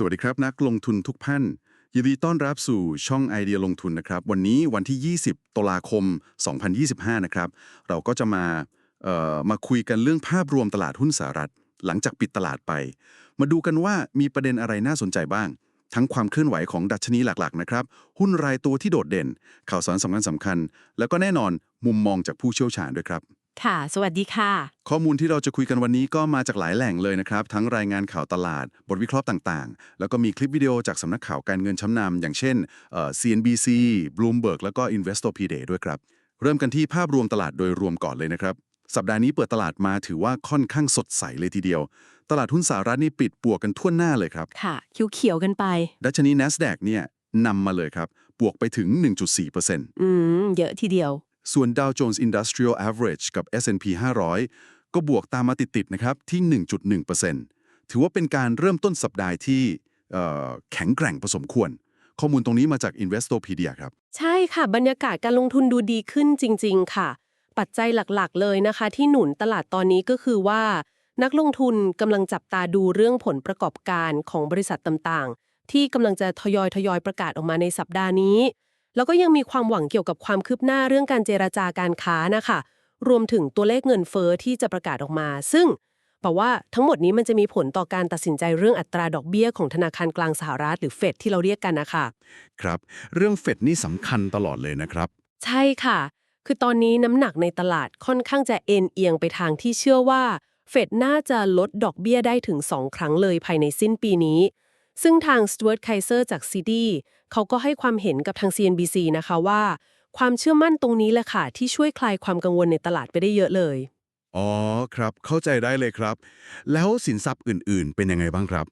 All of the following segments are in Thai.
สวัสดีครับ นักลงทุนทุกท่านยินดีต้อนรับสู่ช่องไอเดียลงทุนนะครับ วันนี้วันที่ 20 ตุลาคม 2025 นะครับ เราก็จะมามาคุยกันเรื่องภาพรวมตลาดหุ้นสหรัฐ หลังจากปิดตลาดไป มาดูกันว่ามีประเด็นอะไรน่าสนใจบ้าง ทั้งความเคลื่อนไหวของดัชนีหลักๆนะครับ หุ้นรายตัวที่โดดเด่น ข่าวสารสำคัญสำคัญ แล้วก็แน่นอนมุมมองจากผู้เชี่ยวชาญด้วยครับ ค่ะ สวัสดีค่ะ ข้อมูลที่เราจะคุยกันวันนี้ก็มาจากหลายแหล่งเลยนะครับ ทั้งรายงานข่าวตลาด บทวิเคราะห์ต่างๆ แล้วก็มีคลิปวิดีโอจากสำนักข่าวการเงินชั้นนำอย่างเช่นเอ่อ CNBC Bloomberg แล้วก็ Investopedia ด้วยครับ เริ่มกันที่ภาพรวมตลาดโดยรวมก่อนเลยนะครับ สัปดาห์นี้เปิดตลาดมาถือว่าค่อนข้างสดใสเลยทีเดียว ตลาดหุ้นสหรัฐนี่ปิดบวกกันทั่วหน้าเลยครับ ค่ะเขียวๆกันไป ดัชนี NASDAQ เนี่ยนำมาเลยครับ บวกไปถึง 1.4%อืม เยอะทีเดียว ส่วน Dow Jones Industrial Average กับ S&P 500 ก็บวกตามมาติดๆนะครับที่ 1.1%ถือว่าเป็นการเริ่มต้นสัปดาห์ที่แข็งแกร่งพอสมควร ข้อมูลตรงนี้มาจาก Investopedia ครับ ใช่ค่ะ บรรยากาศการลงทุนดูดีขึ้นจริง ๆ ค่ะ ปัจจัยหลักๆ เลยนะคะ ที่หนุนตลาดตอนนี้ก็คือว่า นักลงทุนกำลังจับตาดูเรื่องผลประกอบการของบริษัทต่างๆ ที่กำลังจะทยอยทยอยประกาศออกมาในสัปดาห์นี้ แล้วก็ยังมีความหวังเกี่ยวกับความคืบหน้าเรื่องการเจราจาการค้านะคะ รวมถึงตัวเลขเงินเฟอ้อที่จะประกาศออกมา ซึ่งแปลว่าทั้งหมดนี้มันจะมีผลต่อการตัดสินใจเรื่องอัตราดอกเบี้ยของธนาคารกลางสหรัฐหรือเฟดที่เราเรียกกันนะคะ ครับ เรื่องเฟดนี่สำคัญตลอดเลยนะครับ ใช่ค่ะ คือตอนนี้น้ำหนักในตลาดค่อนข้างจะเอ็นเอียงไปทางที่เชื่อว่าเฟดน่าจะลดดอกเบี้ยได้ถึง 2 ครั้งเลยภายในสิ้นปีนี้ ซึ่งทางสตู a ร์ตไคเซอร์จากซีดีเขาก็ให้ความเห็นกับทาง CNBC นะคะว่า ความเชื่อมั่นตรงนี้แหละค่ะ ที่ช่วยคลายความกังวลในตลาดไปได้เยอะเลย อ๋อครับ เข้าใจได้เลยครับ แล้วสินทรัพย์อื่นๆ เป็นยังไงบ้างครับ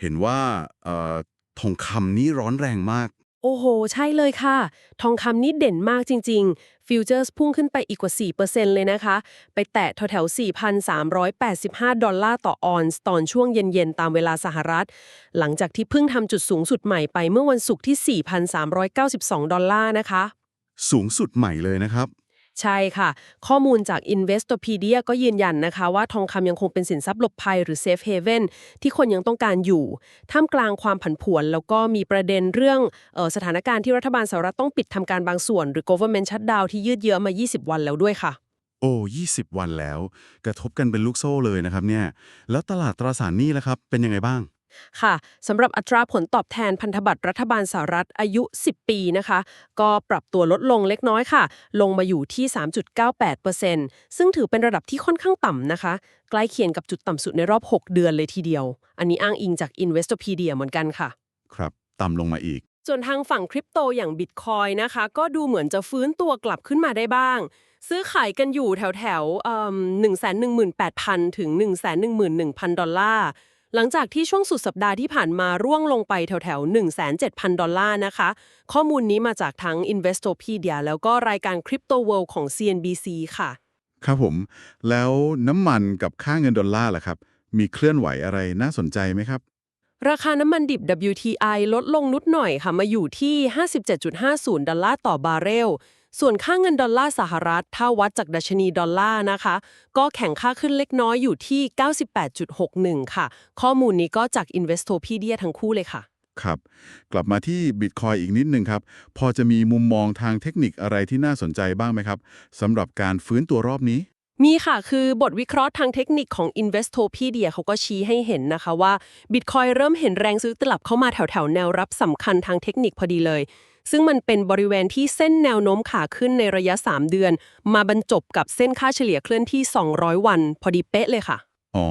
เห็นว่าเอ่อทองคำนี้ร้อนแรงมาก โอ้โห ใช่เลยค่ะ ทองคำนี่เด่นมากจริง ๆ ฟิวเจอร์สพุ่งขึ้นไปอีกกว่า 4%เลยนะคะ ไปแตะแถวๆ4,385 ดอลลาร์ต่อออนซ์ตอนช่วงเย็น ๆ ตามเวลาสหรัฐ หลังจากที่เพิ่งทำจุดสูงสุดใหม่ไปเมื่อวันศุกร์ที่ 4,392 ดอลลาร์นะคะ สูงสุดใหม่เลยนะครับ ใช่ค่ะ ข้อมูลจาก Investopedia ก็ยืนยันนะคะว่าทองคำยังคงเป็นสินทรัพย์หลบภัยหรือ Safe Haven ที่คนยังต้องการอยู่ ท่ามกลางความผันผวน แล้วก็มีประเด็นเรื่องออสถานการณ์ที่รัฐบาลสหรัฐต้องปิดทำการบางส่วน หรือ government shutdown ที่ยืดเยื้อมา 20 วันแล้วด้วยค่ะโอ้20 วันแล้ว กระทบกันเป็นลูกโซ่เลยนะครับเนี่ย แล้วตลาดตราสารหนี้ล่ะครับ เป็นยังไงบ้าง ค่ะสำหรับอัตราผลตอบแทนพันธบัตรรัฐบาลสหรัฐอายุ 10 ปีนะคะ ก็ปรับตัวลดลงเล็กน้อยค่ะ ลงมาอยู่ที่ 3.98%ซึ่งถือเป็นระดับที่ค่อนข้างต่ำนะคะ ใกล้เคียงกับจุดต่ำสุดในรอบ 6 เดือนเลยทีเดียว อันนี้อ้างอิงจาก Investopedia เหมือนกันค่ะ ครับต่ำลงมาอีก ส่วนทางฝั่งคริปโตอย่างบิตคอยนะคะ ก็ดูเหมือนจะฟื้นตัวกลับขึ้นมาได้บ้าง ซื้อขายกันอยู่แถวแถวหนึ่งแสนหนึ่งหมื่นแปดพันถึงหนึ่งแสนหนึ่งหมื่นหนึ่งพันดอลลาร์ หลังจากที่ช่วงสุดสัปดาห์ที่ผ่านมาร่วงลงไปแถวแถวหนึ่งแสนเจ็ดพันดอลลาร์นะคะ ข้อมูลนี้มาจากทั้ง Investopedia แล้วก็รายการ Crypto World ของ CNBC ค่ะ ครับผม แล้วน้ำมันกับค่าเงินดอลลาร์ล่ะครับ มีเคลื่อนไหวอะไรน่าสนใจไหมครับ ราคาน้ำมันดิบ WTI ลดลงนุดหน่อยค่ะ มาอยู่ที่ 57.50 ดอลลาร์ต่อบาร์เรล ส่วนค่าเงินดอลลาร์สหรัฐ ถ้าวัดจากดัชนีดอลลาร์นะคะ ก็แข่งค่าขึ้นเล็กน้อยอยู่ที่ 98.61 ค่ะ ข้อมูลนี้ก็จาก Investopedia ทั้งคู่เลยค่ะครับ กลับมาที่บิตคอยอีกนิดนึงครับ พอจะมีมุมมองทางเทคนิคอะไรที่น่าสนใจบ้างไหมครับสำหรับการฟื้นตัวรอบนี้ มีค่ะ คือบทวิเคราะห์ทางเทคนิคของ Investopedia เขาก็ชี้ให้เห็นนะคะว่า Bitcoin เริ่มเห็นแรงซื้อกลับเข้ามาแถวแถวๆ แนวรับสำคัญทางเทคนิคพอดีเลย ซึ่งมันเป็นบริเวณที่เส้นแนวโน้มขาขึ้นในระยะ 3 เดือน มาบรรจบกับเส้นค่าเฉลี่ยเคลื่อนที่ 200 วัน พอดีเป๊ะเลยค่ะ อ๋อ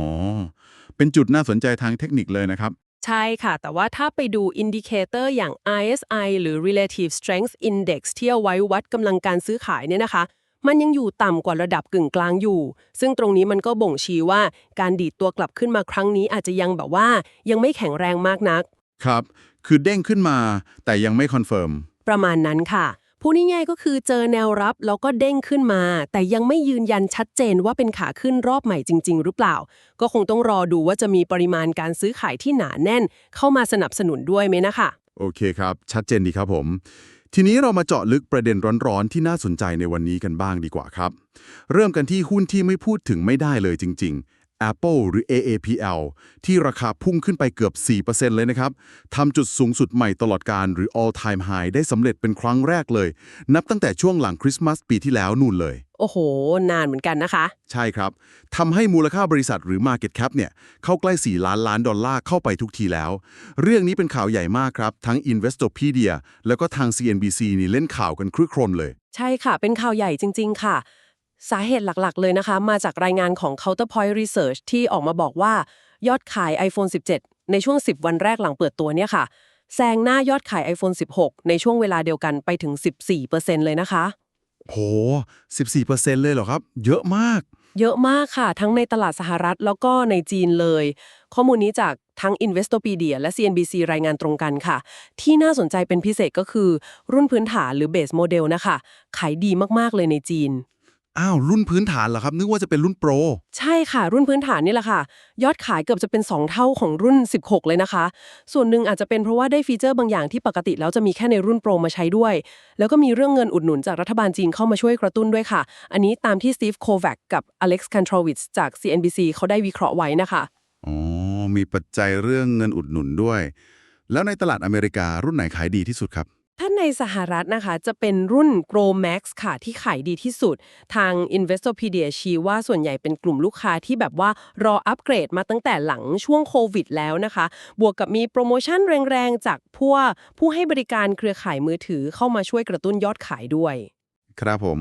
เป็นจุดน่าสนใจทางเทคนิคเลยนะครับ ใช่ค่ะ แต่ว่าถ้าไปดูอินดิเคเตอร์อย่าง RSI หรือ Relative Strength Index ที่เอาไว้วัดกำลังการซื้อขายเนี่ยนะคะมันยังอยู่ต่ำกว่าระดับกึ่งกลางอยู่ ซึ่งตรงนี้มันก็บ่งชี้ว่าการดีดตัวกลับขึ้นมาครั้งนี้อาจจะยังแบบว่า ยังไม่แข็งแรงมากนัก ครับ คือเด้งขึ้นมา แต่ยังไม่คอนเฟิร์ม ประมาณนั้นค่ะพูดง่ายๆก็คือเจอแนวรับแล้วก็เด้งขึ้นมา แต่ยังไม่ยืนยันชัดเจนว่าเป็นขาขึ้นรอบใหม่จริง ๆ หรือเปล่า ก็คงต้องรอดูว่าจะมีปริมาณการซื้อขายที่หนาแน่น เข้ามาสนับสนุนด้วยไหมนะคะ โอเคครับ ชัดเจนดีครับผม ทีนี้เรามาเจาะลึกประเด็นร้อนๆ ที่น่าสนใจในวันนี้กันบ้างดีกว่าครับ เริ่มกันที่หุ้นที่ไม่พูดถึงไม่ได้เลยจริง Apple หรือ AAPL ที่ราคาพุ่งขึ้นไปเกือบ 4%เลยนะครับทำจุดสูงสุดใหม่ตลอดการหรือ all time high ได้สำเร็จเป็นครั้งแรกเลย นับตั้งแต่ช่วงหลังคริสต์มาสปีที่แล้วนู่นเลย โอ้โห นานเหมือนกันนะคะ ใช่ครับทำให้มูลค่าบริษัทหรือ Market Cap เนี่ยเข้าใกล้ 4 ล้านล้านดอลลาร์เข้าไปทุกทีแล้ว เรื่องนี้เป็นข่าวใหญ่มากครับทั้ง Investopedia แล้วก็ทาง CNBC นี่เล่นข่าวกันครึกโครนเลย ใช่ค่ะ เป็นข่าวใหญ่จริง ๆ ค่ะ สาเหตุหลักๆ เลยนะคะ มาจากรายงานของ Counterpoint Research ที่ออกมาบอกว่ายอดขาย iPhone 17 ในช่วง 10 วันแรกหลังเปิดตัวเนี่ยค่ะ แซงหน้ายอดขาย iPhone 16 ในช่วงเวลาเดียวกันไปถึง 14%เลยนะคะ โห 14%เลยเหรอครับ เยอะมาก เยอะมากค่ะ ทั้งในตลาดสหรัฐแล้วก็ในจีนเลย ข้อมูลนี้จากทั้ง Investopedia และ CNBC รายงานตรงกันค่ะ ที่น่าสนใจเป็นพิเศษก็คือ รุ่นพื้นฐานหรือ Base Model นะคะ ขายดีมากๆเลยในจีน อ้าวรุ่นพื้นฐานเหรอครับ นึกว่าจะเป็นรุ่นโปร ใช่ค่ะ รุ่นพื้นฐานนี่แหละค่ะ ยอดขายเกือบจะเป็น 2 เท่าของรุ่น 16 เลยนะคะ ส่วนหนึ่งอาจจะเป็นเพราะว่าได้ฟีเจอร์บางอย่างที่ปกติแล้วจะมีแค่ในรุ่นโปรมาใช้ด้วย แล้วก็มีเรื่องเงินอุดหนุนจากรัฐบาลจีนเข้ามาช่วยกระตุ้นด้วยค่ะ อันนี้ตามที่ Steve Kovac กับ Alex Kantrowitz จาก CNBC เขาได้วิเคราะห์ไว้นะคะอ๋อมีปัจจัยเรื่องเงินอุดหนุนด้วย แล้วในตลาดอเมริการุ่นไหนขายดีที่สุดครับ ถ้าในสหรัฐนะคะจะเป็นรุ่น Pro Max ค่ะที่ขายดีที่สุด ทาง Investopedia ชี้ว่าส่วนใหญ่เป็นกลุ่มลูกค้าที่แบบว่ารออัปเกรดมาตั้งแต่หลังช่วงโควิดแล้วนะคะ บวกกับมีโปรโมชั่นแรงๆ จากพวกผู้ให้บริการเครือข่ายมือถือเข้ามาช่วยกระตุ้นยอดขายด้วย ครับผม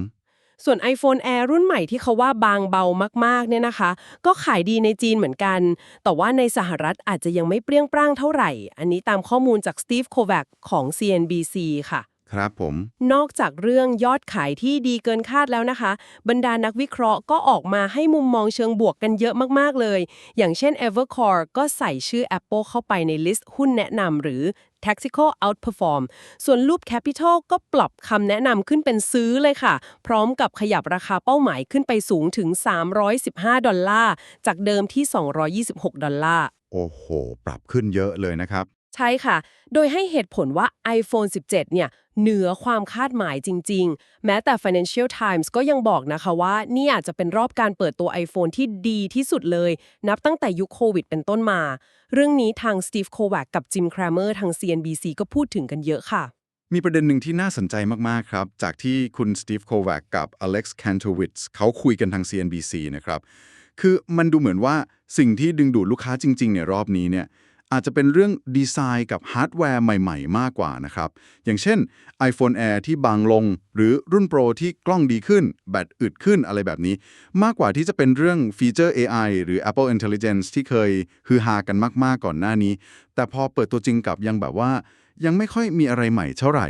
ส่วน iPhone Air รุ่นใหม่ที่เขาว่าบางเบามากๆเนี่ยนะคะ ก็ขายดีในจีนเหมือนกัน แต่ว่าในสหรัฐอาจจะยังไม่เปรี้ยงปร้างเท่าไหร่ อันนี้ตามข้อมูลจาก Steve Kovac ของ CNBC ค่ะ ครับผม นอกจากเรื่องยอดขายที่ดีเกินคาดแล้วนะคะ บรรดานักวิเคราะห์ก็ออกมาให้มุมมองเชิงบวกกันเยอะมากๆเลย อย่างเช่น Evercore ก็ใส่ชื่อ Apple เข้าไปในลิสต์หุ้นแนะนำหรือ Tactical Outperform ส่วน Loop Capital ก็ปรับคำแนะนำขึ้นเป็นซื้อเลยค่ะ พร้อมกับขยับราคาเป้าหมายขึ้นไปสูงถึง 315 ดอลลาร์ จากเดิมที่ 226 ดอลลาร์ โอ้โห ปรับขึ้นเยอะเลยนะครับ ใช่ค่ะ โดยให้เหตุผลว่า iPhone 17 เนี่ย เหนือความคาดหมายจริง ๆ แม้แต่ Financial Times ก็ยังบอกนะคะว่า นี่อาจจะเป็นรอบการเปิดตัว iPhone ที่ดีที่สุดเลย นับตั้งแต่ยุคโควิดเป็นต้นมา เรื่องนี้ทาง Steve Kovac กับ Jim Cramer ทาง CNBC ก็พูดถึงกันเยอะค่ะ มีประเด็นหนึ่งที่น่าสนใจมาก ๆ ครับ จากที่คุณสตีฟโควักกับอเล็กซ์แคนโทวิตส์เขาคุยกันทาง CNBC นะครับ คือมันดูเหมือนว่าสิ่งที่ดึงดูดลูกค้าจริง ๆ ในรอบนี้เนี่ย อาจจะเป็นเรื่องดีไซน์กับฮาร์ดแวร์ใหม่ ๆ มากกว่านะครับ อย่างเช่น iPhone Air ที่บางลง หรือรุ่นโปรที่กล้องดีขึ้น แบตอึดขึ้นอะไรแบบนี้ มากกว่าที่จะเป็นเรื่องฟีเจอร์ AI หรือ Apple Intelligence ที่เคยฮือฮากันมากๆก่อนหน้านี้ แต่พอเปิดตัวจริงกับยังแบบว่า ยังไม่ค่อยมีอะไรใหม่เท่าไหร่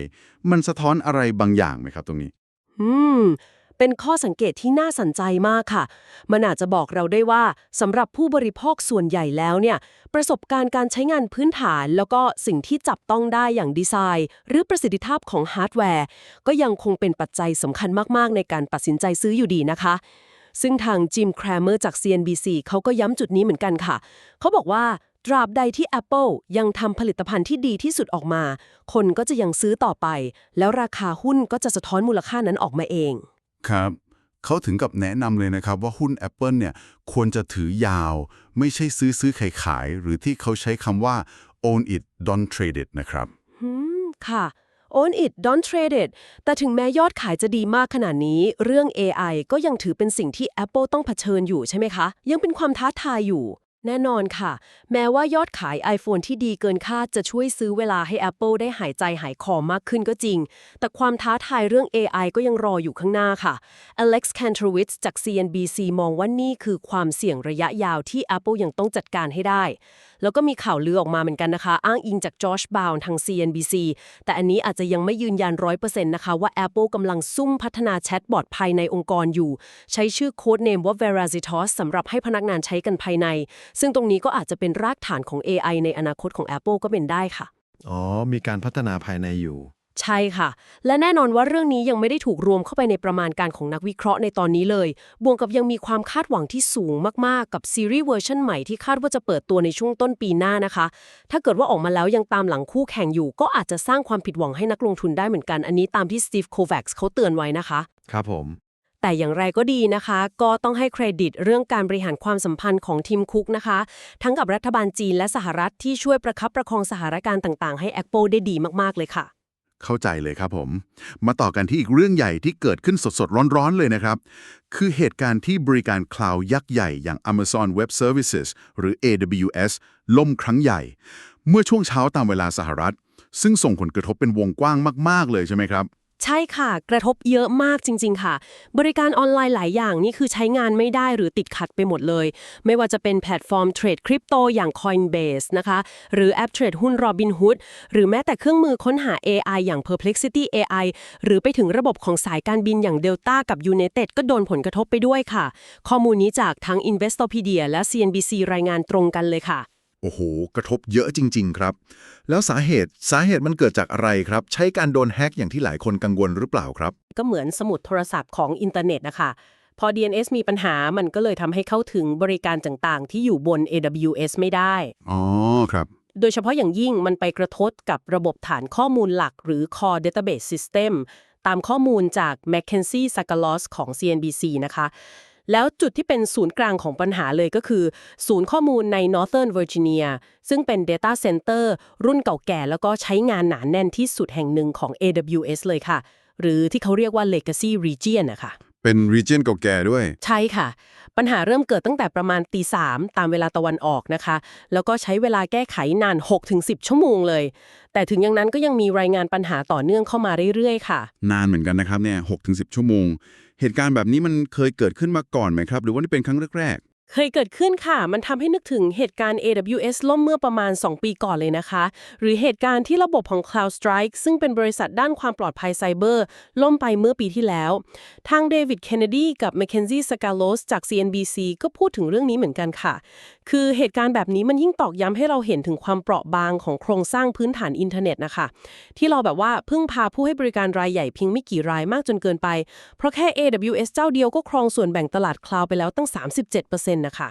มันสะท้อนอะไรบางอย่างไหมครับตรงนี้ อืม เป็นข้อสังเกตที่น่าสนใจมากค่ะ มันอาจจะบอกเราได้ว่าสำหรับผู้บริโภคส่วนใหญ่แล้วเนี่ย ประสบการณ์การใช้งานพื้นฐาน แล้วก็สิ่งที่จับต้องได้อย่างดีไซน์ หรือประสิทธิภาพของฮาร์ดแวร์ ก็ยังคงเป็นปัจจัยสำคัญมากๆ ในการตัดสินใจซื้ออยู่ดีนะคะ ซึ่งทางจิมแครเมอร์จาก CNBC เขาก็ย้ำจุดนี้เหมือนกันค่ะ เขาบอกว่าตราบใดที่ Apple ยังทำผลิตภัณฑ์ที่ดีที่สุดออกมา คนก็จะยังซื้อต่อไป แล้วราคาหุ้นก็จะสะท้อนมูลค่านั้นออกมาเอง ครับเขาถึงกับแนะนำเลยนะครับว่าหุ้น Apple เนี่ยควรจะถือยาว ไม่ใช่ซื้อซื้อขายขาย หรือที่เขาใช้คำว่า own it don't trade it นะครับอืมค่ะ own it don't trade it แต่ถึงแม้ยอดขายจะดีมากขนาดนี้ เรื่อง AI ก็ยังถือเป็นสิ่งที่ Apple ต้องเผชิญอยู่ใช่ไหมคะ ยังเป็นความท้าทายอยู่ แน่นอนค่ะ แม้ว่ายอดขาย iPhone ที่ดีเกินคาดจะช่วยซื้อเวลาให้ Apple ได้หายใจหายคอมากขึ้นก็จริง แต่ความท้าทายเรื่อง AI ก็ยังรออยู่ข้างหน้าค่ะ Alex Kantrowitz จาก CNBC มองว่านี่คือความเสี่ยงระยะยาวที่ Apple ยังต้องจัดการให้ได้ แล้วก็มีข่าวลือออกมาเหมือนกันนะคะ อ้างอิงจากจอร์จบาวน์ทาง CNBC แต่อันนี้อาจจะยังไม่ยืนยัน100%นะคะว่า Apple กำลังซุ่มพัฒนาแชทบอทภายในองค์กรอยู่ ใช้ชื่อโค้ดเนมว่า Veracitos สำหรับให้พนักงานใช้กันภายใน ซึ่งตรงนี้ก็อาจจะเป็นรากฐานของ AI ในอนาคตของ Apple ก็เป็นได้ค่ะ อ๋อ มีการพัฒนาภายในอยู่ ใช่ค่ะ และแน่นอนว่าเรื่องนี้ยังไม่ได้ถูกรวมเข้าไปในประมาณการของนักวิเคราะห์ในตอนนี้เลย บวกกับยังมีความคาดหวังที่สูงมากๆ กับซีรีส์เวอร์ชันใหม่ที่คาดว่าจะเปิดตัวในช่วงต้นปีหน้านะคะ ถ้าเกิดว่าออกมาแล้วยังตามหลังคู่แข่งอยู่ ก็อาจจะสร้างความผิดหวังให้นักลงทุนได้เหมือนกัน อันนี้ตามที่ Steve Kovacs เขาเตือนไว้นะคะ ครับผมแต่อย่างไรก็ดีนะคะ ก็ต้องให้เครดิตเรื่องการบริหารความสัมพันธ์ของทีมคุกนะคะ ทั้งกับรัฐบาลจีนและสหรัฐที่ช่วยประคับประคองสถานการณ์ต่าง ๆ ให้ Apple ได้ดีมาก ๆ เลยค่ะ เข้าใจเลยครับผม มาต่อกันที่อีกเรื่องใหญ่ที่เกิดขึ้นสดๆ ร้อนๆ เลยนะครับ คือเหตุการณ์ที่บริการคลาวด์ยักษ์ใหญ่อย่าง Amazon Web Services หรือ AWS ล่มครั้งใหญ่ เมื่อช่วงเช้าตามเวลาสหรัฐ ซึ่งส่งผลกระทบเป็นวงกว้างมาก ๆ เลยใช่ไหมครับ ใช่ค่ะ กระทบเยอะมากจริง ๆ ค่ะ บริการออนไลน์หลายอย่างนี่คือใช้งานไม่ได้หรือติดขัดไปหมดเลย ไม่ว่าจะเป็นแพลตฟอร์มเทรดคริปโตอย่าง Coinbase นะคะ หรือแอปเทรดหุ้น Robinhood หรือแม้แต่เครื่องมือค้นหา AI อย่าง Perplexity AI หรือไปถึงระบบของสายการบินอย่าง Delta กับ United ก็โดนผลกระทบไปด้วยค่ะ ข้อมูลนี้จากทั้ง Investopedia และ CNBC รายงานตรงกันเลยค่ะ โอ้โห กระทบเยอะจริง ๆ ครับ แล้วสาเหตุสาเหตุมันเกิดจากอะไรครับ ใช้การโดนแฮ็กอย่างที่หลายคนกังวลหรือเปล่าครับ ก็เหมือนสมุดโทรศัพท์ของอินเทอร์เน็ตนะคะพอ DNS มีปัญหามันก็เลยทำให้เข้าถึงบริการต่างๆ ที่อยู่บน AWS ไม่ได้ อ๋อ ครับ โดยเฉพาะอย่างยิ่งมันไปกระทบกับระบบฐานข้อมูลหลัก หรือ Core Database System ตามข้อมูลจาก McKinsey s a k a l o s ของ CNBC นะคะ แล้วจุดที่เป็นศูนย์กลางของปัญหาเลยก็คือ ศูนย์ข้อมูลใน Northern Virginia ซึ่งเป็น Data Center รุ่นเก่าแก่แล้วก็ใช้งานหนาแน่นที่สุดแห่งหนึ่งของ AWS เลยค่ะ หรือที่เขาเรียกว่า Legacy Region นะคะเป็น region เก่าแก่ด้วย ใช่ค่ะ ปัญหาเริ่มเกิดตั้งแต่ประมาณตีสามตามเวลาตะวันออกนะคะ แล้วก็ใช้เวลาแก้ไขนาน 6-10 ชั่วโมงเลย แต่ถึงอย่างนั้นก็ยังมีรายงานปัญหาต่อเนื่องเข้ามาเรื่อยๆ ค่ะ นานเหมือนกันนะครับเนี่ยหกถึงสิชั่วโมง เหตุการณ์แบบนี้มันเคยเกิดขึ้นมาก่อนไหมครับ หรือว่านี่เป็นครั้งแรกเคยเกิดขึ้นค่ะ มันทำให้นึกถึงเหตุการณ์ AWS ล่มเมื่อประมาณ 2 ปีก่อนเลยนะคะ หรือเหตุการณ์ที่ระบบของ CloudStrike ซึ่งเป็นบริษัทด้านความปลอดภัยไซเบอร์ ล่มไปเมื่อปีที่แล้ว ทางเดวิด เคนเนดีกับ m c k e n z i e Scalos จาก CNBC ก็พูดถึงเรื่องนี้เหมือนกันค่ะ คือเหตุการณ์แบบนี้มันยิ่งตอกย้ำให้เราเห็นถึงความเปราะบางของโครงสร้างพื้นฐานอินเทอร์เน็ตนะคะ ที่เราแบบว่าพึ่งพาผู้ให้บริการรายใหญ่เพียงไม่กี่รายมากจนเกินไป เพราะแค่ AWS เจ้าเดียวก็ครองส่วนแบ่งตลาดคลาวด์ไปแล้วตั้ง 37%นะคะ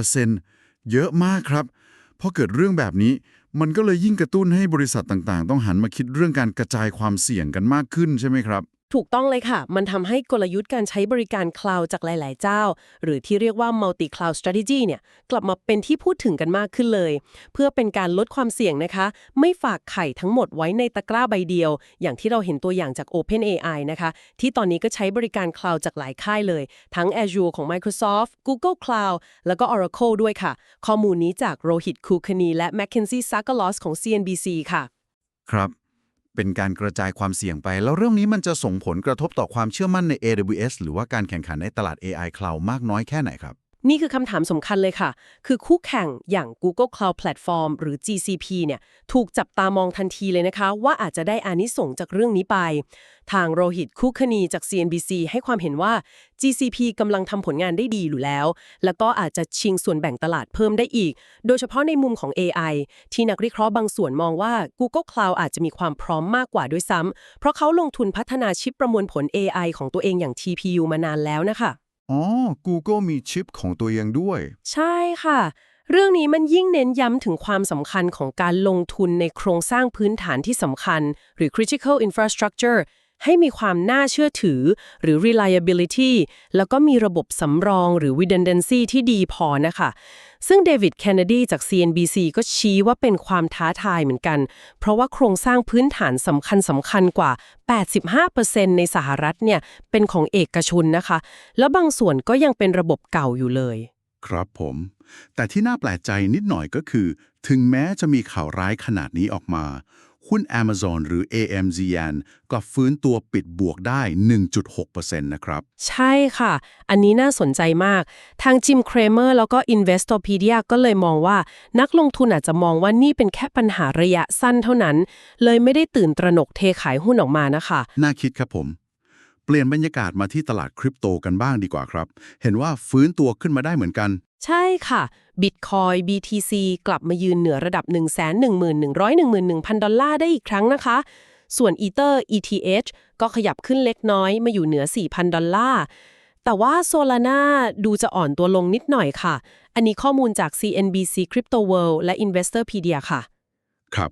37%เยอะมากครับพอเกิดเรื่องแบบนี้ มันก็เลยยิ่งกระตุ้นให้บริษัทต่างๆ ต้องหันมาคิดเรื่องการกระจายความเสี่ยงกันมากขึ้นใช่ไหมครับ ถูกต้องเลยค่ะ มันทำให้กลยุทธ์การใช้บริการคลาวด์จากหลาย ๆ เจ้า หรือที่เรียกว่า multi cloud strategy เนี่ย กลับมาเป็นที่พูดถึงกันมากขึ้นเลย เพื่อเป็นการลดความเสี่ยงนะคะ ไม่ฝากไข่ทั้งหมดไว้ในตะกร้าใบเดียว อย่างที่เราเห็นตัวอย่างจาก OpenAI นะคะ ที่ตอนนี้ก็ใช้บริการคลาวด์จากหลายค่ายเลย ทั้ง Azure ของ Microsoft Google Cloud แล้วก็ Oracle ด้วยค่ะ ข้อมูลนี้จากโรฮิตคูคณีและ Mackenzie Sakalos ของ CNBC ค่ะ ครับ เป็นการกระจายความเสี่ยงไป แล้วเรื่องนี้มันจะส่งผลกระทบต่อความเชื่อมั่นใน AWS หรือว่าการแข่งขันในตลาด AI Cloud มากน้อยแค่ไหนครับ นี่คือคำถามสำคัญเลยค่ะ คือคู่แข่งอย่าง Google Cloud Platform หรือ GCP เนี่ยถูกจับตามองทันทีเลยนะคะ ว่าอาจจะได้อานิสงจากเรื่องนี้ไป ทางโรหิตคุคณีจาก CNBC ให้ความเห็นว่า GCP กำลังทำผลงานได้ดีอยู่แล้ว แล้วก็อาจจะชิงส่วนแบ่งตลาดเพิ่มได้อีก โดยเฉพาะในมุมของ AI ที่นักวิเคราะห์บางส่วนมองว่า Google Cloud อาจจะมีความพร้อมมากกว่าด้วยซ้ำเพราะเขาลงทุนพัฒนาชิปประมวลผล AI ของตัวเองอย่าง TPU มานานแล้วนะคะ อ๋อ Google มีชิปของตัวเองด้วย ใช่ค่ะ เรื่องนี้มันยิ่งเน้นย้ำถึงความสำคัญของการลงทุนในโครงสร้างพื้นฐานที่สำคัญ หรือ critical infrastructure ให้มีความน่าเชื่อถือหรือ reliability แล้วก็มีระบบสำรองหรือ redundancy ที่ดีพอนะคะ ซึ่งเดวิดเคนเนดีจาก CNBC ก็ชี้ว่าเป็นความท้าทายเหมือนกัน เพราะว่าโครงสร้างพื้นฐานสำคัญสำคัญกว่า 85%ในสหรัฐเนี่ย เป็นของเอกชนนะคะ แล้วบางส่วนก็ยังเป็นระบบเก่าอยู่เลย ครับผม แต่ที่น่าแปลกใจนิดหน่อยก็คือ ถึงแม้จะมีข่าวร้ายขนาดนี้ออกมา หุ้น Amazon หรือ AMZN กลับฟื้นตัวปิดบวกได้ 1.6%นะครับ ใช่ค่ะ อันนี้น่าสนใจมาก ทางจิมเครเมอร์แล้วก็ Investopedia ก็เลยมองว่า นักลงทุนอาจจะมองว่านี่เป็นแค่ปัญหาระยะสั้นเท่านั้น เลยไม่ได้ตื่นตระหนกเทขายหุ้นออกมานะคะ น่าคิดครับผม เปลี่ยนบรรยากาศมาที่ตลาดคริปโตกันบ้างดีกว่าครับ เห็นว่าฟื้นตัวขึ้นมาได้เหมือนกัน ใช่ค่ะ Bitcoin BTC กลับมายืนเหนือระดับ 111,111,000ดอลลาร์ได้อีกครั้งนะคะ ส่วน Ether ETH ก็ขยับขึ้นเล็กน้อยมาอยู่เหนือ 4,000 ดอลลาร์ แต่ว่า Solana ดูจะอ่อนตัวลงนิดหน่อยค่ะ อันนี้ข้อมูลจาก CNBC Crypto World และ Investorpedia ค่ะ ครับ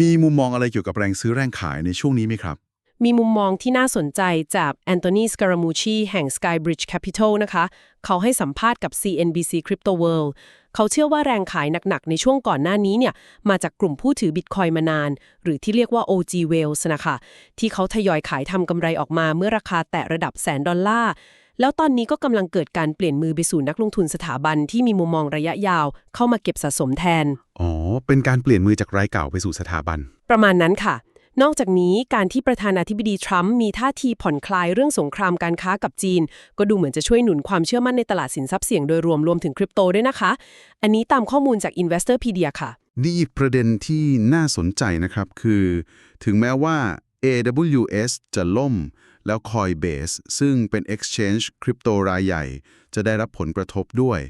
มีมุมมองอะไรเกี่ยวกับแรงซื้อแรงขายในช่วงนี้ไหมครับ มีมุมมองที่น่าสนใจจากแอนโทนีสการามูชีแห่ง Skybridge Capital นะคะ เขาให้สัมภาษณ์กับ CNBC Crypto World เขาเชื่อว่าแรงขายหนัก ๆ ในช่วงก่อนหน้านี้เนี่ยมาจากกลุ่มผู้ถือบิตคอยมานาน หรือที่เรียกว่า OG Whales นะคะ ที่เขาทยอยขายทำกำไรออกมาเมื่อราคาแตะระดับแสนดอลลาร์แล้วตอนนี้ก็กำลังเกิดการเปลี่ยนมือไปสู่นักลงทุนสถาบันที่มีมุมมองระยะยาว เข้ามาเก็บสะสมแทน อ๋อ เป็นการเปลี่ยนมือจากรายเก่าไปสู่สถาบัน ประมาณนั้นค่ะ นอกจากนี้การที่ประธานาธิบดีทรัมป์มีท่าทีผ่อนคลายเรื่องสงครามการค้ากับจีน ก็ดูเหมือนจะช่วยหนุนความเชื่อมั่นในตลาดสินทรัพย์เสี่ยงโดยรวมรวมถึงคริปโตด้วยนะคะ อันนี้ตามข้อมูลจาก Investorpedia ค่ะ นี่อีกประเด็นที่น่าสนใจนะครับคือ ถึงแม้ว่า AWS จะล่ม แล้ว Coinbase ซึ่งเป็น Exchange คริปโตรายใหญ่ จะได้รับผลกระทบด้วย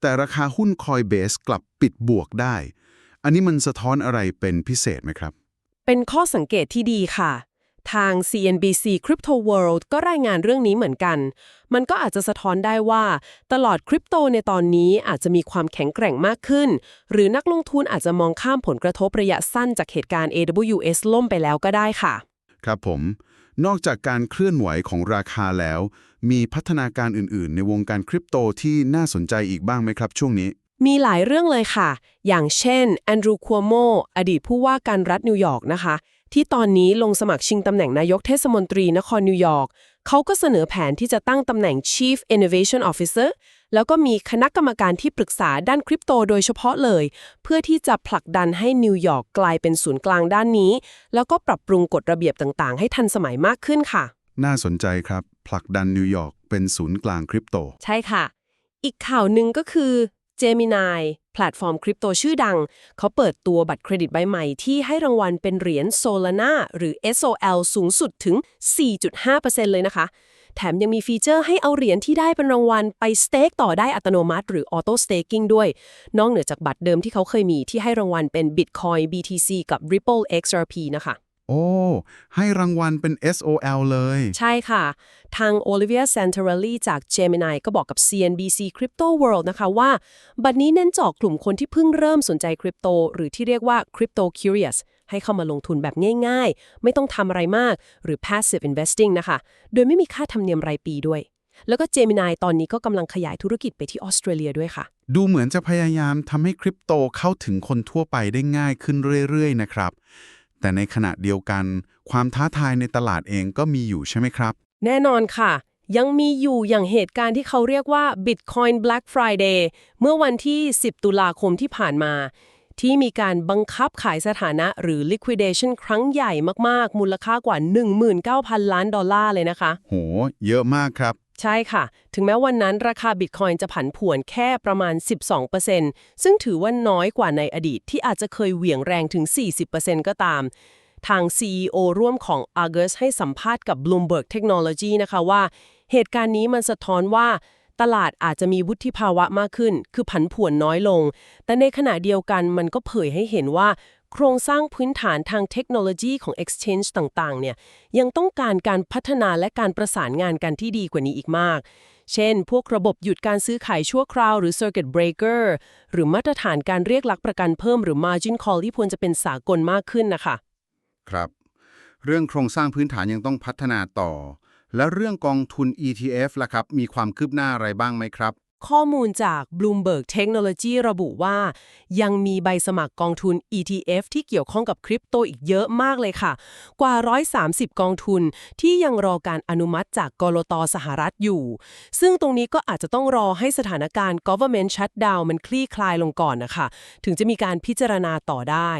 แต่ราคาหุ้น Coinbase กลับปิดบวกได้ อันนี้มันสะท้อนอะไรเป็นพิเศษไหมครับ เป็นข้อสังเกตที่ดีค่ะ ทาง CNBC Crypto World ก็รายงานเรื่องนี้เหมือนกัน มันก็อาจจะสะท้อนได้ว่า ตลอดคริปโตในตอนนี้อาจจะมีความแข็งแกร่งมากขึ้น หรือนักลงทุนอาจจะมองข้ามผลกระทบระยะสั้นจากเหตุการณ์ AWS ล่มไปแล้วก็ได้ค่ะ ครับผม นอกจากการเคลื่อนไหวของราคาแล้ว มีพัฒนาการอื่นๆ ในวงการคริปโตที่น่าสนใจอีกบ้างไหมครับช่วงนี้ มีหลายเรื่องเลยค่ะ อย่างเช่นแอนดรูว์คัวโมอดีตผู้ว่าการรัฐนิวยอร์กนะคะ ที่ตอนนี้ลงสมัครชิงตำแหน่งนายกเทศมนตรีนครนิวยอร์กเขาก็เสนอแผนที่จะตั้งตำแหน่ง Chief Innovation Officer แล้วก็มีคณะกรรมการที่ปรึกษาด้านคริปโตโดยเฉพาะเลย เพื่อที่จะผลักดันให้นิวยอร์กกลายเป็นศูนย์กลางด้านนี้ แล้วก็ปรับปรุงกฎระเบียบต่างๆ ให้ทันสมัยมากขึ้นค่ะ น่าสนใจครับ ผลักดันนิวยอร์กเป็นศูนย์กลางคริปโต ใช่ค่ะ อีกข่าวหนึ่งก็คือ Gemini แพลตฟอร์มคริปโตชื่อดัง เขาเปิดตัวบัตรเครดิตใบใหม่ที่ให้รางวัลเป็นเหรียญ Solana หรือ SOL สูงสุดถึง 4.5%เลยนะคะ แถมยังมีฟีเจอร์ให้เอาเหรียญที่ได้เป็นรางวัลไปสเต็กต่อได้อัตโนมัติ หรือ Auto Staking ด้วย นอกเหนือจากบัตรเดิมที่เขาเคยมีที่ให้รางวัลเป็น Bitcoin BTC กับ Ripple XRP นะคะ โอ้ ให้รางวัลเป็น SOL เลย ใช่ค่ะ ทาง Olivia Santarelli จาก Gemini ก็บอกกับ CNBC Crypto World นะคะว่า บัดนี้เน้นเจาะกลุ่มคนที่เพิ่งเริ่มสนใจคริปโต หรือที่เรียกว่า Crypto Curious ให้เข้ามาลงทุนแบบง่ายๆ ไม่ต้องทำอะไรมาก หรือ Passive Investing นะคะ โดยไม่มีค่าธรรมเนียมรายปีด้วย แล้วก็ Gemini ตอนนี้ก็กำลังขยายธุรกิจไปที่ออสเตรเลียด้วยค่ะ ดูเหมือนจะพยายามทำให้คริปโตเข้าถึงคนทั่วไปได้ง่ายขึ้นเรื่อยๆ นะครับ แต่ในขณะเดียวกัน ความท้าทายในตลาดเองก็มีอยู่ใช่ไหมครับ แน่นอนค่ะ ยังมีอยู่อย่างเหตุการณ์ที่เขาเรียกว่า Bitcoin Black Friday เมื่อวันที่ 10 ตุลาคมที่ผ่านมา ที่มีการบังคับขายสถานะหรือ liquidation ครั้งใหญ่มากๆ มูลค่ากว่า 19,000 ล้านดอลลาร์เลยนะคะ โห เยอะมากครับ ใช่ค่ะ ถึงแม้วันนั้นราคาบิตคอยน์จะผันผวนแค่ประมาณ 12%ซึ่งถือว่าน้อยกว่าในอดีตที่อาจจะเคยเหวี่ยงแรงถึง 40%ก็ตาม ทาง CEO ร่วมของ Argus ให้สัมภาษณ์กับ Bloomberg Technology นะคะว่า เหตุการณ์นี้มันสะท้อนว่าตลาดอาจจะมีวุฒิภาวะมากขึ้น คือผันผวนน้อยลง แต่ในขณะเดียวกันมันก็เผยให้เห็นว่า โครงสร้างพื้นฐานทางเทคโนโลยีของ Exchange ต่าง ๆ เนี่ยยังต้องการการพัฒนาและการประสานงานกันที่ดีกว่านี้อีกมาก เช่น พวกระบบหยุดการซื้อขายชั่วคราวหรือ Circuit Breaker หรือมาตรฐานการเรียกหลักประกันเพิ่มหรือ Margin Call ที่ควรจะเป็นสากลมากขึ้นนะคะ ครับ เรื่องโครงสร้างพื้นฐานยังต้องพัฒนาต่อ แล้วเรื่องกองทุน ETF ล่ะครับ มีความคืบหน้าอะไรบ้างไหมครับ ข้อมูลจาก Bloomberg Technology ระบุว่า ยังมีใบสมัครกองทุน ETF ที่เกี่ยวข้องกับคริปโตอีกเยอะมากเลยค่ะ กว่า 130 กองทุนที่ยังรอการอนุมัติจากกลตสหรัฐอยู่ ซึ่งตรงนี้ก็อาจจะต้องรอให้สถานการณ์ government shutdown มันคลี่คลายลงก่อนนะคะ ถึงจะมีการพิจารณาต่อได้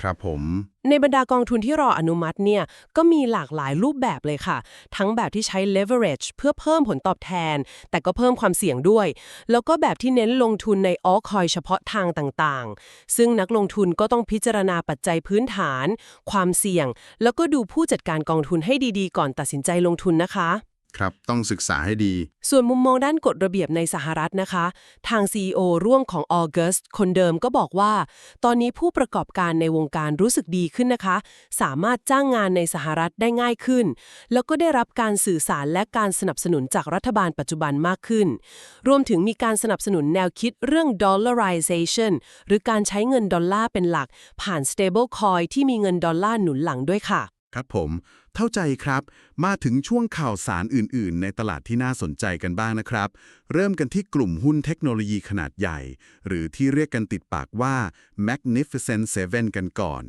ครับผม ในบรรดากองทุนที่รออนุมัติเนี่ยก็มีหลากหลายรูปแบบเลยค่ะ ทั้งแบบที่ใช้ leverage เพื่อเพิ่มผลตอบแทน แต่ก็เพิ่มความเสี่ยงด้วย แล้วก็แบบที่เน้นลงทุนใน altcoin เฉพาะทางต่างๆ ซึ่งนักลงทุนก็ต้องพิจารณาปัจจัยพื้นฐาน ความเสี่ยง แล้วก็ดูผู้จัดการกองทุนให้ดีๆ ก่อนตัดสินใจลงทุนนะคะ ครับ ต้องศึกษาให้ดี ส่วนมุมมองด้านกฎระเบียบในสหรัฐนะคะ ทาง CEO ร่วมของ August คนเดิมก็บอกว่า ตอนนี้ผู้ประกอบการในวงการรู้สึกดีขึ้นนะคะ สามารถจ้างงานในสหรัฐได้ง่ายขึ้น แล้วก็ได้รับการสื่อสารและการสนับสนุนจากรัฐบาลปัจจุบันมากขึ้น รวมถึงมีการสนับสนุนแนวคิดเรื่อง dollarization หรือการใช้เงินดอลลาร์เป็นหลัก ผ่าน stable coin ที่มีเงินดอลลาร์หนุนหลังด้วยค่ะ ครับผม เข้าใจครับ มาถึงช่วงข่าวสารอื่น ๆ ในตลาดที่น่าสนใจกันบ้างนะครับ เริ่มกันที่กลุ่มหุ้นเทคโนโลยีขนาดใหญ่ หรือที่เรียกกันติดปากว่า Magnificent Seven กันก่อน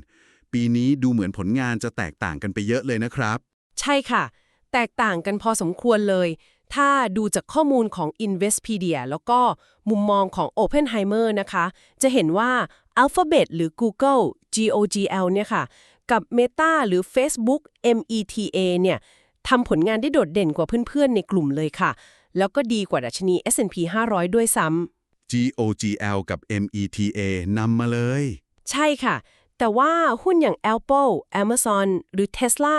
ปีนี้ดูเหมือนผลงานจะแตกต่างกันไปเยอะเลยนะครับ ใช่ค่ะ แตกต่างกันพอสมควรเลย ถ้าดูจากข้อมูลของ Investpedia แล้วก็มุมมองของ Oppenheimer นะคะ จะเห็นว่า Alphabet หรือ Google GOGL เนี่ยค่ะ กับ Meta หรือ Facebook META เนี่ยทำผลงานได้โดดเด่นกว่าเพื่อนๆ ในกลุ่มเลยค่ะ แล้วก็ดีกว่าดัชนี S&P 500 ด้วยซ้ำ GOGL กับ META นำมาเลย ใช่ค่ะ แต่ว่าหุ้นอย่าง Apple Amazon หรือ Tesla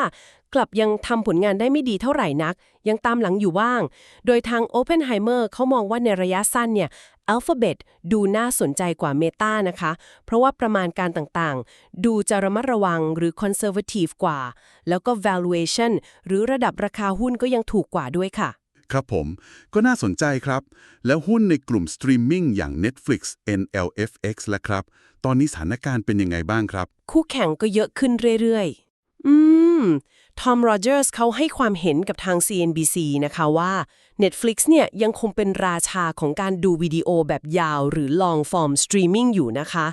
กลับยังทำผลงานได้ไม่ดีเท่าไหร่นัก ยังตามหลังอยู่บ้าง โดยทาง Oppenheimer เขามองว่าในระยะสั้นเนี่ย Alphabet ดูน่าสนใจกว่า Meta นะคะ เพราะว่าประมาณการต่างๆ ดูจะระมัดระวังหรือ conservative กว่า แล้วก็ valuation หรือระดับราคาหุ้นก็ยังถูกกว่าด้วยค่ะ ครับผมก็น่าสนใจครับ แล้วหุ้นในกลุ่มสตรีมมิ่งอย่าง Netflix NLFX ละครับ ตอนนี้สถานการณ์เป็นยังไงบ้างครับ คู่แข่งก็เยอะขึ้นเรื่อยๆ อืม ทอมโรเจอร์สเขาให้ความเห็นกับทาง CNBC นะคะว่า Netflix เนี่ยยังคงเป็นราชาของการดูวิดีโอแบบยาวหรือ long form streaming อยู่นะคะ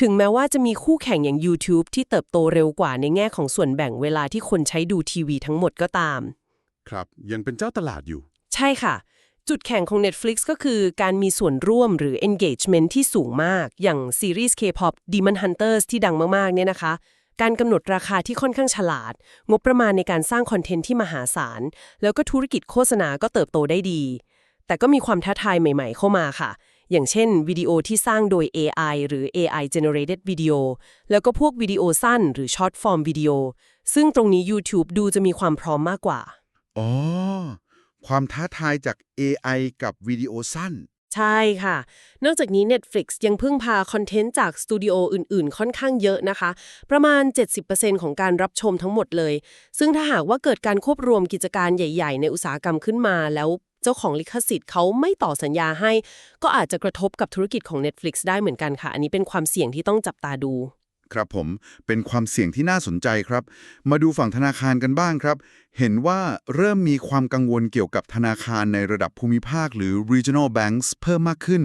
ถึงแม้ว่าจะมีคู่แข่งอย่าง YouTube ที่เติบโตเร็วกว่าในแง่ของส่วนแบ่งเวลาที่คนใช้ดูทีวีทั้งหมดก็ตาม ครับ ยังเป็นเจ้าตลาดอยู่ ใช่ค่ะ จุดแข่งของ Netflix ก็คือการมีส่วนร่วมหรือ engagement ที่สูงมาก อย่างซีรีส์ K-pop Demon Hunters ที่ดังมากๆเนี่ยนะคะ การกำหนดราคาที่ค่อนข้างฉลาด งบประมาณในการสร้างคอนเทนต์ที่มหาศาล แล้วก็ธุรกิจโฆษณาก็เติบโตได้ดี แต่ก็มีความท้าทายใหม่ๆเข้ามาค่ะ อย่างเช่นวิดีโอที่สร้างโดย AI หรือ AI generated video แล้วก็พวกวิดีโอสั้น หรือ short form วิดีโอ ซึ่งตรงนี้ YouTube ดูจะมีความพร้อมมากกว่า อ๋อ ความท้าทายจาก AI กับวิดีโอสั้น ใช่ค่ะ นอกจากนี้ Netflix ยังพึ่งพาคอนเทนต์จากสตูดิโออื่น ๆ ค่อนข้างเยอะนะคะ ประมาณ 70%ของการรับชมทั้งหมดเลย ซึ่งถ้าหากว่าเกิดการควบรวมกิจการใหญ่ ๆ ในอุตสาหกรรมขึ้นมาแล้วเจ้าของลิขสิทธิ์เขาไม่ต่อสัญญาให้ ก็อาจจะกระทบกับธุรกิจของ Netflix ได้เหมือนกันค่ะ อันนี้เป็นความเสี่ยงที่ต้องจับตาดู ครับผมเป็นความเสี่ยงที่น่าสนใจครับ มาดูฝั่งธนาคารกันบ้างครับ เห็นว่าเริ่มมีความกังวลเกี่ยวกับธนาคารในระดับภูมิภาคหรือ regional banks เพิ่มมากขึ้น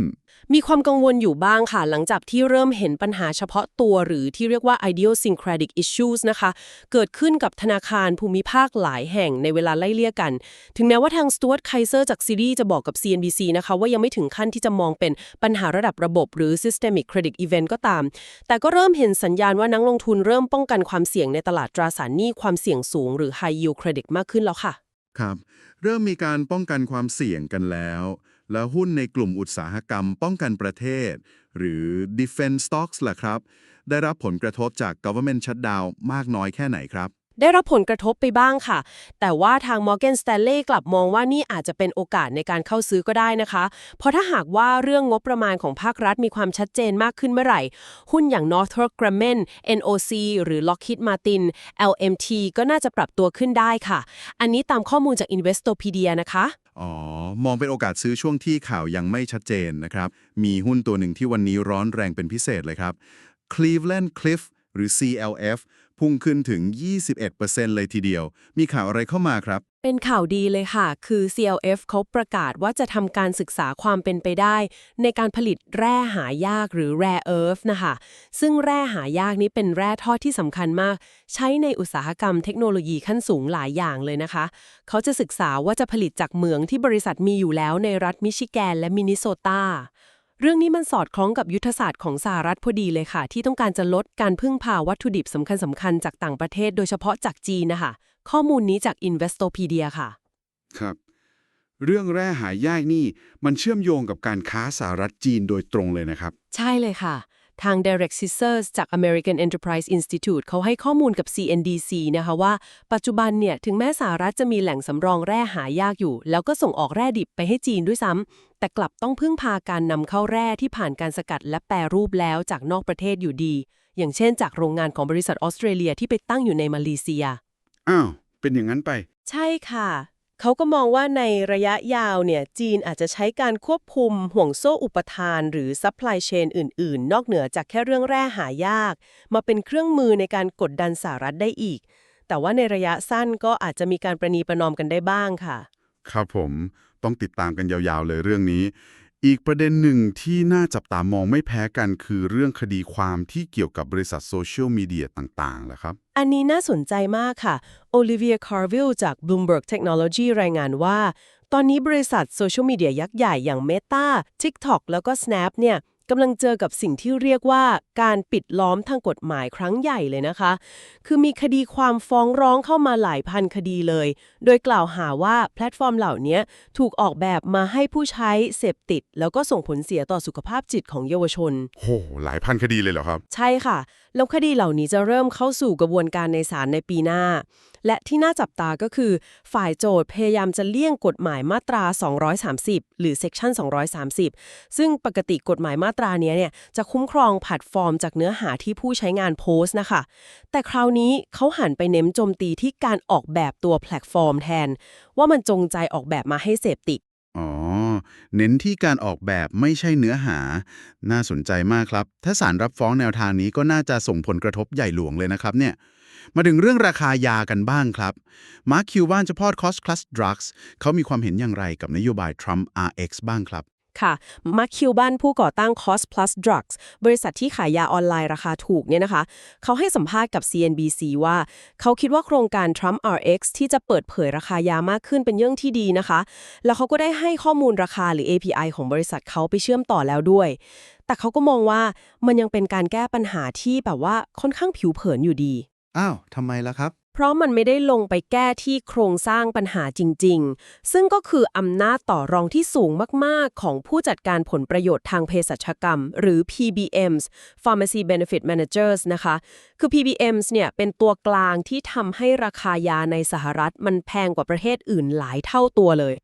มีความกังวลอยู่บ้างค่ะ หลังจากที่เริ่มเห็นปัญหาเฉพาะตัวหรือที่เรียกว่า idiosyncratic issues นะคะ เกิดขึ้นกับธนาคารภูมิภาคหลายแห่งในเวลาไล่เลี่ยกัน ถึงแม้ว่าทาง Stuart Kaiser จากซีรีส์จะบอกกับ CNBC นะคะว่ายังไม่ถึงขั้นที่จะมองเป็นปัญหาระดับระบบหรือ systemic credit event ก็ตาม แต่ก็เริ่มเห็นสัญญาณว่านักลงทุนเริ่มป้องกันความเสี่ยงในตลาดตราสารหนี้ความเสี่ยงสูง หรือ high yield credit มากขึ้นแล้วค่ะ ครับ เริ่มมีการป้องกันความเสี่ยงกันแล้ว แล้วหุ้นในกลุ่มอุตสาหกรรมป้องกันประเทศ หรือ defense stocks ล่ะครับ ได้รับผลกระทบจาก government shutdown มากน้อยแค่ไหนครับ ได้รับผลกระทบไปบ้างค่ะ แต่ว่าทาง Morgan Stanley กลับมองว่านี่อาจจะเป็นโอกาสในการเข้าซื้อก็ได้นะคะ เพราะถ้าหากว่าเรื่องงบประมาณของภาครัฐมีความชัดเจนมากขึ้นเมื่อไหร่ หุ้นอย่าง Northrop Grumman NOC หรือ Lockheed Martin LMT ก็น่าจะปรับตัวขึ้นได้ค่ะ อันนี้ตามข้อมูลจาก Investopedia นะคะ อ๋อ มองเป็นโอกาสซื้อช่วงที่ข่าวยังไม่ชัดเจนนะครับ มีหุ้นตัวหนึ่งที่วันนี้ร้อนแรงเป็นพิเศษเลยครับ Cleveland Cliff หรือ CLF พุ่งขึ้นถึง 21%เลยทีเดียว มีข่าวอะไรเข้ามาครับ เป็นข่าวดีเลยค่ะ คือ CLF เขาประกาศว่าจะทำการศึกษาความเป็นไปได้ ในการผลิตแร่หายากหรือ rare earth นะคะ ซึ่งแร่หายากนี้เป็นแร่ทอดที่สำคัญมาก ใช้ในอุตสาหกรรมเทคโนโลยีขั้นสูงหลายอย่างเลยนะคะ เขาจะศึกษาว่าจะผลิตจากเหมืองที่บริษัทมีอยู่แล้วในรัฐมิชิแกนและมินนิโซตา เรื่องนี้มันสอดคล้องกับยุทธศาสตร์ของสหรัฐพอดีเลยค่ะ ที่ต้องการจะลดการพึ่งพาวัตถุดิบสำคัญสคัญๆจากต่างประเทศ โดยเฉพาะจากจีนนะคะ ข้อมูลนี้จาก Investopedia ค่ะ ครับ เรื่องแร่หายากนี่ มันเชื่อมโยงกับการค้าสหรัฐจีนโดยตรงเลยนะครับ ใช่เลยค่ะ ทาง Direct Scissors จาก American Enterprise Institute เขาให้ข้อมูลกับ CNDC นะคะว่า ปัจจุบันเนี่ย ถึงแม้สหรัฐจะมีแหล่งสำรองแร่หายากอยู่ แล้วก็ส่งออกแร่ดิบไปให้จีนด้วยซ้ำแต่กลับต้องพึ่งพาการนำเข้าแร่ที่ผ่านการสกัดและแปรรูปแล้วจากนอกประเทศอยู่ดี อย่างเช่น จากโรงงานของบริษัทออสเตรเลียที่ไปตั้งอยู่ในมาเลเซียอ้าวเป็นอย่างนั้นไป ใช่ค่ะ เขาก็มองว่าในระยะยาวเนี่ยจีนอาจจะใช้การควบคุมห่วงโซ่อุปทาน หรือซัพพลายเชนอื่น ๆ นอกเหนือจากแค่เรื่องแร่หายาก มาเป็นเครื่องมือในการกดดันสหรัฐได้อีก แต่ว่าในระยะสั้นก็อาจจะมีการประนีประนอมกันได้บ้างค่ะ ครับผมต้องติดตามกันยาวๆเลยเรื่องนี้ อีกประเด็นหนึ่งที่น่าจับตามองไม่แพ้กันคือเรื่องคดีความที่เกี่ยวกับบริษัทโซเชียลมีเดียต่างๆแหละครับ อันนี้น่าสนใจมากค่ะ โอลิเวีย คาร์วิลจาก Bloomberg Technology รายงานว่า ตอนนี้บริษัทโซเชียลมีเดียยักษ์ใหญ่อย่าง Meta TikTok แล้วก็ Snap เนี่ย กำลังเจอกับสิ่งที่เรียกว่าการปิดล้อมทางกฎหมายครั้งใหญ่เลยนะคะ คือมีคดีความฟ้องร้องเข้ามาหลายพันคดีเลย โดยกล่าวหาว่าแพลตฟอร์มเหล่านี้ถูกออกแบบมาให้ผู้ใช้เสพติด แล้วก็ส่งผลเสียต่อสุขภาพจิตของเยาวชน โห หลายพันคดีเลยเหรอครับ ใช่ค่ะ แล้วคดีเหล่านี้จะเริ่มเข้าสู่กระบวนการในศาลในปีหน้า และที่น่าจับตาก็คือ ฝ่ายโจทย์พยายามจะเลี่ยงกฎหมายมาตรา 230 หรือ section 230 ซึ่งปกติกฎหมายมาตราเนี้ยเนี่ยจะคุ้มครองแพลตฟอร์มจากเนื้อหาที่ผู้ใช้งานโพสต์นะคะ แต่คราวนี้เขาหันไปเน้นโจมตีที่การออกแบบตัวแพลตฟอร์มแทน ว่ามันจงใจออกแบบมาให้เสพติดอ๋อ เน้นที่การออกแบบไม่ใช่เนื้อหา น่าสนใจมากครับ ถ้าศาลรับฟ้องแนวทางนี้ก็น่าจะส่งผลกระทบใหญ่หลวงเลยนะครับเนี่ย มาถึงเรื่องราคายากันบ้างครับมาร์คคิวบ้านเฉพาะ Cost Plus Drugs เขามีความเห็นอย่างไรกับนโยบาย Trump RX บ้างครับค่ะมาร์คคิวบันผู้ก่อตั้ง Cost Plus Drugs บริษัทที่ขายยาออนไลน์ราคาถูกเนี่ยนะคะ เขาให้สัมภาษณ์กับ CNBC ว่า เขาคิดว่าโครงการ Trump RX ที่จะเปิดเผยราคายามากขึ้นเป็นเรื่องที่ดีนะคะ แล้วเขาก็ได้ให้ข้อมูลราคาหรือ API ของบริษัทเขาไปเชื่อมต่อแล้วด้วย แต่เขาก็มองว่ามันยังเป็นการแก้ปัญหาที่แบบว่าค่อนข้างผิวเผินอยู่ดี อ้าวทำไมล่ะครับ เพราะมันไม่ได้ลงไปแก้ที่โครงสร้างปัญหาจริง ๆ ซึ่งก็คืออำนาจต่อรองที่สูงมาก ๆ ของผู้จัดการผลประโยชน์ทางเภสัชกรรม หรือ PBMs Pharmacy Benefit Managers นะคะ คือ PBMs เนี่ยเป็นตัวกลางที่ทำให้ราคายาในสหรัฐมันแพงกว่าประเทศอื่นหลายเท่าตัวเลย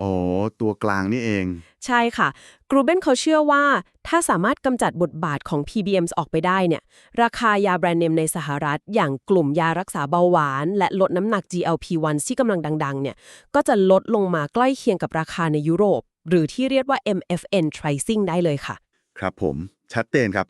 อ๋อ ตัวกลางนี่เอง ใช่ค่ะ กรูเบนเขาเชื่อว่า ถ้าสามารถกำจัดบทบาทของ PBMs ออกไปได้เนี่ย ราคายาแบรนด์เนมในสหรัฐ อย่างกลุ่มยารักษาเบาหวาน และลดน้ำหนัก GLP-1 ที่กำลังดัง ๆ เนี่ย ก็จะลดลงมาใกล้เคียงกับราคาในยุโรป หรือที่เรียกว่า MFN pricing ได้เลยค่ะ ครับผม ชัดเจนครับ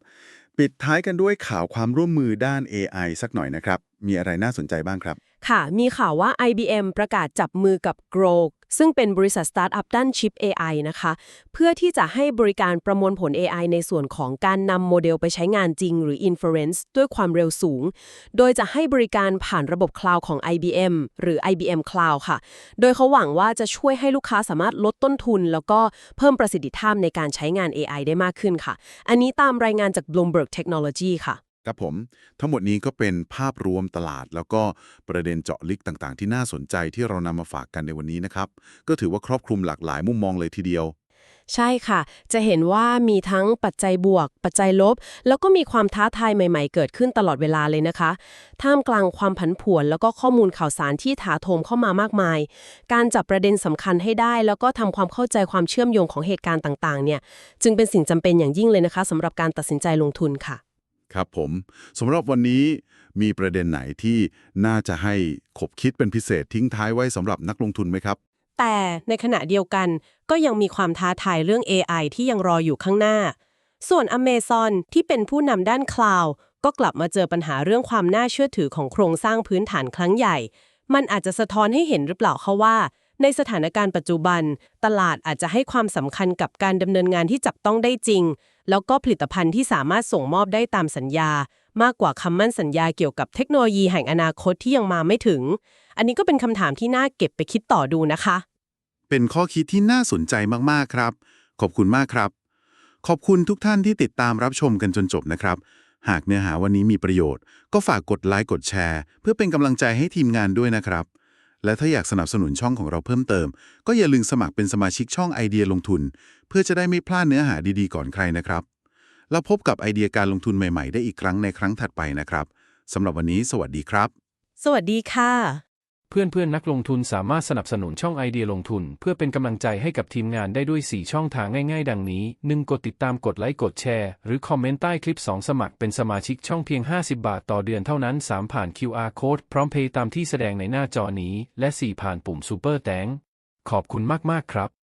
ปิดท้ายกันด้วยข่าวความร่วมมือด้าน AI สักหน่อยนะครับ มีอะไรน่าสนใจบ้างครับ ค่ะ มีข่าวว่า IBM ประกาศจับมือกับ Grok ซึ่งเป็นบริษัทสตาร์ทอัพด้านชิป AI นะคะ เพื่อที่จะให้บริการประมวลผล AI ในส่วนของการนำโมเดลไปใช้งานจริงหรือ inference ด้วยความเร็วสูง โดยจะให้บริการผ่านระบบคลาวด์ของ IBM หรือ IBM Cloud ค่ะ โดยเขาหวังว่าจะช่วยให้ลูกค้าสามารถลดต้นทุน แล้วก็เพิ่มประสิทธิภาพในการใช้งาน AI ได้มากขึ้นค่ะ อันนี้ตามรายงานจาก Bloomberg Technology ค่ะ ครับผม ทั้งหมดนี้ก็เป็นภาพรวมตลาด แล้วก็ประเด็นเจาะลึกต่างๆ ที่น่าสนใจที่เรานำมาฝากกันในวันนี้นะครับ ก็ถือว่าครอบคลุมหลากหลายมุมมองเลยทีเดียว ใช่ค่ะ จะเห็นว่ามีทั้งปัจจัยบวก ปัจจัยลบ แล้วก็มีความท้าทายใหม่ ๆ เกิดขึ้นตลอดเวลาเลยนะคะ ท่ามกลางความผันผวน แล้วก็ข้อมูลข่าวสารที่ถาโถมเข้ามามากมาย การจับประเด็นสำคัญให้ได้ แล้วก็ทำความเข้าใจความเชื่อมโยงของเหตุการณ์ต่างๆ เนี่ย จึงเป็นสิ่งจำเป็นอย่างยิ่งเลยนะคะสำหรับการตัดสินใจลงทุนค่ะ ครับผมสำหรับวันนี้มีประเด็นไหนที่น่าจะให้ขบคิดเป็นพิเศษทิ้งท้ายไว้สำหรับนักลงทุนไหมครับ แต่ในขณะเดียวกันก็ยังมีความท้าทายเรื่อง AI ที่ยังรออยู่ข้างหน้า ส่วน Amazon ที่เป็นผู้นำด้านคลาวด์ก็กลับมาเจอปัญหาเรื่องความน่าเชื่อถือของโครงสร้างพื้นฐานครั้งใหญ่ มันอาจจะสะท้อนให้เห็นหรือเปล่าคะว่า ในสถานการณ์ปัจจุบัน ตลาดอาจจะให้ความสำคัญกับการดำเนินงานที่จับต้องได้จริง แล้วก็ผลิตภัณฑ์ที่สามารถส่งมอบได้ตามสัญญา มากกว่าคำมั่นสัญญาเกี่ยวกับเทคโนโลยีแห่งอนาคตที่ยังมาไม่ถึง อันนี้ก็เป็นคำถามที่น่าเก็บไปคิดต่อดูนะคะ เป็นข้อคิดที่น่าสนใจมากๆครับ ขอบคุณมากครับ ขอบคุณทุกท่านที่ติดตามรับชมกันจนจบนะครับ หากเนื้อหาวันนี้มีประโยชน์ ก็ฝากกดไลค์กดแชร์ เพื่อเป็นกำลังใจให้ทีมงานด้วยนะครับและถ้าอยากสนับสนุนช่องของเราเพิ่มเติม ก็อย่าลืมสมัครเป็นสมาชิกช่องไอเดียลงทุน เพื่อจะได้ไม่พลาดเนื้อหาดีๆก่อนใครนะครับ แล้วพบกับไอเดียการลงทุนใหม่ๆ ได้อีกครั้งในครั้งถัดไปนะครับสำหรับวันนี้สวัสดีครับ สวัสดีค่ะ เพื่อนเพื่อนๆนักลงทุนสามารถสนับสนุนช่องไอเดียลงทุน เพื่อเป็นกำลังใจให้กับทีมงานได้ด้วย 4 ช่องทางง่ายๆ ดังนี้ 1. กดติดตามกดไลค์กดแชร์ หรือคอมเมนต์ใต้คลิป 2 สมัครเป็นสมาชิกช่องเพียง 50 บาทต่อเดือนเท่านั้น 3 ผ่าน QR Code พร้อมเพย์ตามที่แสดงในหน้าจอนี้ และ 4 ผ่านปุ่ม Super แตงขอบคุณมากๆครับ